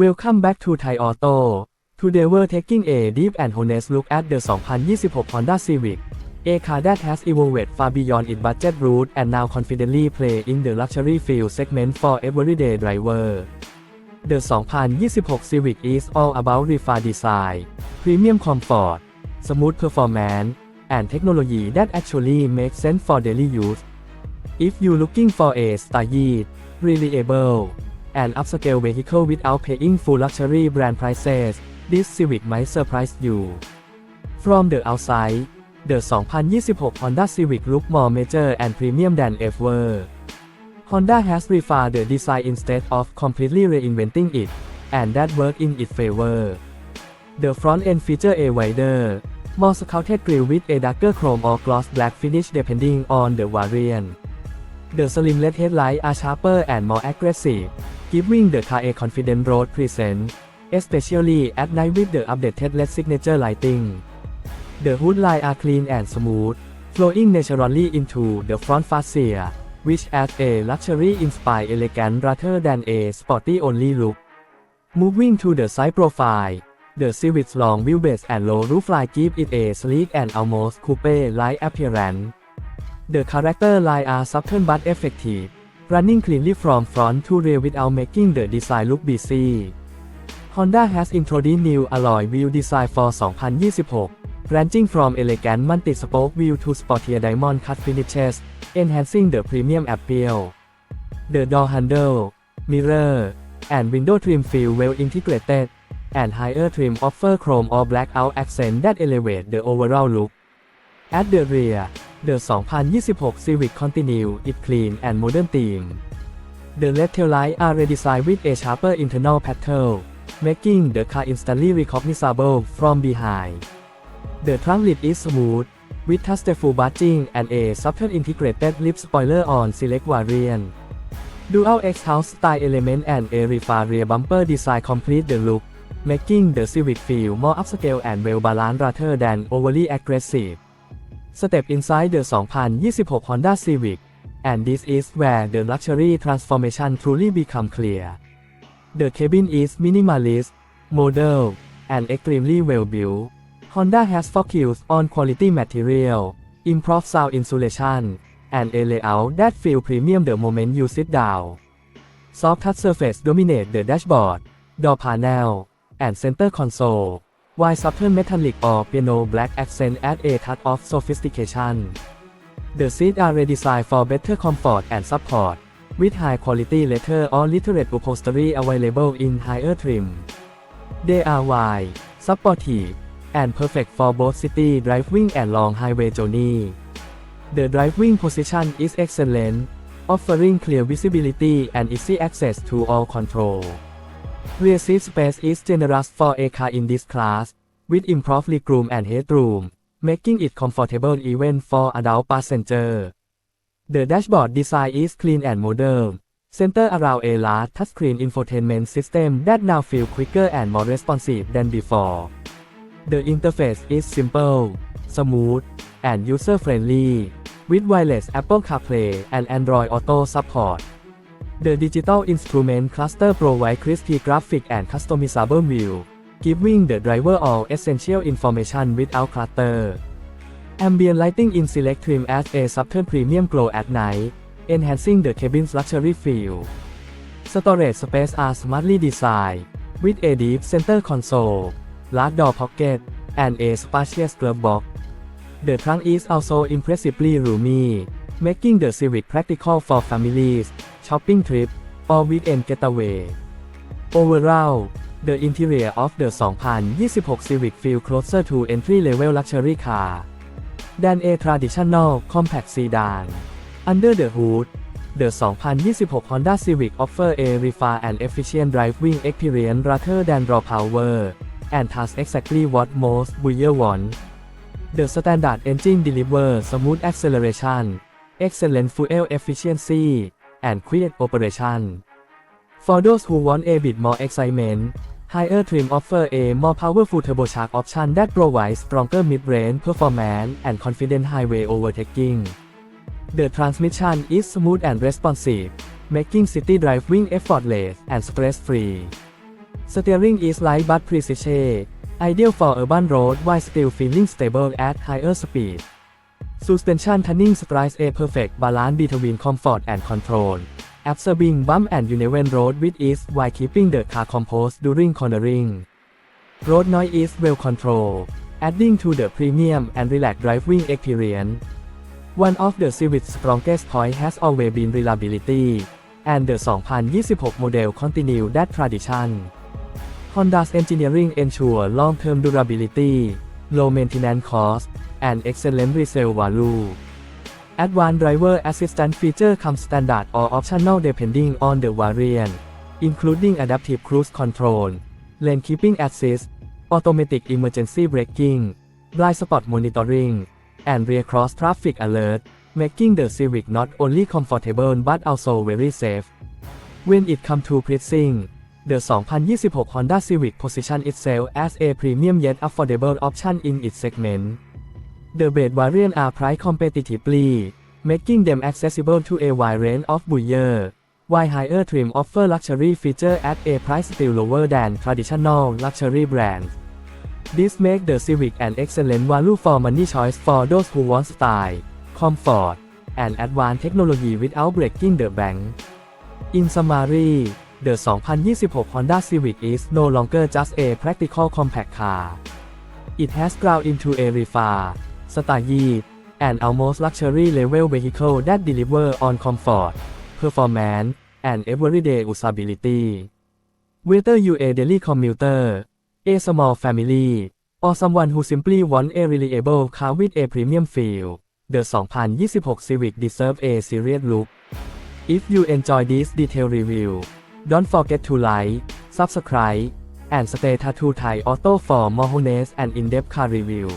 Welcome back to Thai Auto. Today we're taking a deep and honest look at the 2026 Honda Civic, a car that has evolved far beyond its budget route and now confidently play in the luxury field segment for everyday driver. The 2026 Civic is all about refined design, premium comfort, smooth performance, and technology that actually makes sense for daily use. If you're looking for a stylish, reliable, and upscale vehicle without paying full luxury brand prices, this Civic might surprise you. From the outside, the 2026 Honda Civic look more mature and premium than ever. Honda has refined the design instead of completely reinventing it, and that worked in its favor. The front end feature a wider, more sculpted grille with a darker chrome or gloss black finish depending on the variant. The slim LED headlights are sharper and more aggressive, giving the car a confident road presence, especially at night with the updated LED signature lighting. The hood lines are clean and smooth, flowing naturally into the front fascia, which adds a luxury-inspired elegance rather than a sporty-only look. Moving to the side profile, the Civic's long wheelbase and low roofline give it a sleek and almost coupe-like appearance. The character lines are subtle but effective, running cleanly from front to rear without making the design look busy. Honda has introduced new alloy wheel design for 2026, ranging from elegant multi-spoke wheel to sportier diamond cut finishes, enhancing the premium appeal. The door handle, mirror, and window trim feel well integrated, and higher trim offer chrome or blackout accent that elevate the overall look. At the rear, the 2026 Civic continue its clean and modern theme. The LED tail lights are redesigned with a sharper internal pattern, making the car instantly recognizable from behind. The trunk lid is smooth, with tasteful badging and a subtle integrated lip spoiler on select variant. Dual X-House style element and a refined rear bumper design complete the look, making the Civic feel more upscale and well balanced rather than overly aggressive. Step inside the 2026 Honda Civic, and this is where the luxury transformation truly become clear. The cabin is minimalist, modern, and extremely well built. Honda has focused on quality material, improved sound insulation, and a layout that feel premium the moment you sit down. Soft touch surface dominate the dashboard, door panel, and center console, while subtle metallic or piano black accent add a touch of sophistication. The seats are redesigned for better comfort and support, with high quality leather or literate upholstery available in higher trim. They are wide, supportive, and perfect for both city driving and long highway journey. The driving position is excellent, offering clear visibility and easy access to all control. Rear seat space is generous for a car in this class, with improved legroom and headroom, making it comfortable even for adult passenger. The dashboard design is clean and modern, centered around a large touchscreen infotainment system that now feels quicker and more responsive than before. The interface is simple, smooth, and user-friendly, with wireless Apple CarPlay and Android Auto support. The digital instrument cluster provides crispy graphics and customizable view, giving the driver all essential information without clutter. Ambient lighting in select trim adds a subtle premium glow at night, enhancing the cabin's luxury feel. Storage space are smartly designed, with a deep center console, large door pocket, and a spacious glove box. The trunk is also impressively roomy, making the Civic practical for families, shopping trips, or weekend getaway. Overall, the interior of the 2026 Civic feels closer to entry-level luxury car than a traditional compact sedan. Under the hood, the 2026 Honda Civic offers a refined and efficient driving experience rather than raw power, and does exactly what most buyers want. The standard engine delivers smooth acceleration, excellent fuel efficiency, and quick operation. For those who want a bit more excitement, higher trim offer a more powerful turbocharged option that provides stronger mid-range performance and confident highway overtaking. The transmission is smooth and responsive, making city driving effortless and stress-free. Steering is light but precise, ideal for urban road while still feeling stable at higher speed. Suspension tuning strikes a perfect balance between comfort and control, absorbing bump and uneven road with ease while keeping the car composed during cornering. Road noise is well controlled, adding to the premium and relaxed driving experience. One of the Civic's strongest points has always been reliability, and the 2026 model continue that tradition. Honda's engineering ensure long-term durability, low maintenance cost, and excellent resale value. Advanced driver assistance feature come standard or optional depending on the variant, including adaptive cruise control, lane keeping assist, automatic emergency braking, blind spot monitoring, and rear cross traffic alert, making the Civic not only comfortable but also very safe. When it comes to pricing, the 2026 Honda Civic position itself as a premium yet affordable option in its segment. The base variants are priced competitively, making them accessible to a wide range of buyers, while higher trim offer luxury features at a price still lower than traditional luxury brands. This makes the Civic an excellent value for money choice for those who want style, comfort, and advanced technology without breaking the bank. In summary, the 2026 Honda Civic is no longer just a practical compact car. It has grown into a refined, stylish, and almost luxury level vehicle that deliver on comfort, performance, and everyday usability. Whether you a daily commuter, a small family, or someone who simply want a reliable car with a premium feel, the 2026 Civic deserve a serious look. If you enjoy this detailed review, don't forget to like, subscribe, and stay tuned to Thai Auto for more honest and in-depth car review.